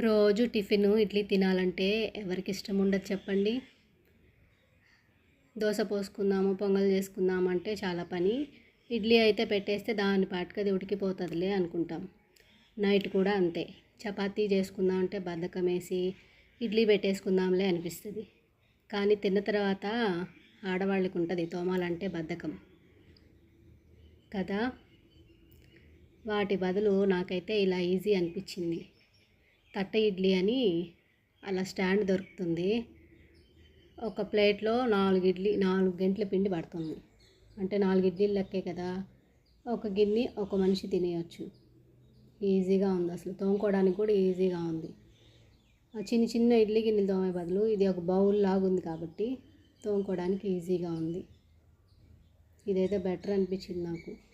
రోజు టిఫిన్ ఇడ్లీ తినాలంటే ఎవరికి ఇష్టం ఉండదు చెప్పండి. దోశ పోసుకుందాము పొంగల్ చేసుకుందాము అంటే చాలా పని. ఇడ్లీ అయితే పెట్టేస్తే దాని పాటికి అది ఉడికిపోతుందిలే అనుకుంటాం. నైట్ కూడా అంతే. చపాతీ చేసుకుందాం అంటే బద్ధకం వేసి ఇడ్లీ పెట్టేసుకుందాంలే అనిపిస్తుంది. కానీ తిన్న తర్వాత ఆడవాళ్ళకి ఉంటుంది తోమాలంటే బద్ధకం. కదా? వాటి బదులు నాకైతే ఇలా ఈజీ అనిపించింది. తట్ట ఇడ్లీ అని అలా స్టాండ్ దొరుకుతుంది. ఒక ప్లేట్లో నాలుగు ఇడ్లీ నాలుగు గంటల పిండి పడుతుంది. అంటే నాలుగు ఇడ్లీలు లెక్కే కదా. ఒక గిన్నె ఒక మనిషి తినేయచ్చు. ఈజీగా ఉంది అసలు. తోముకోవడానికి కూడా ఈజీగా ఉంది. ఆ చిన్న చిన్న ఇడ్లీ గిన్నెలు తోమే బదులు ఇది ఒక బౌల్ లాగా ఉంది కాబట్టి తోముకోవడానికి ఈజీగా ఉంది. ఇదైతే బెటర్ అనిపించింది నాకు.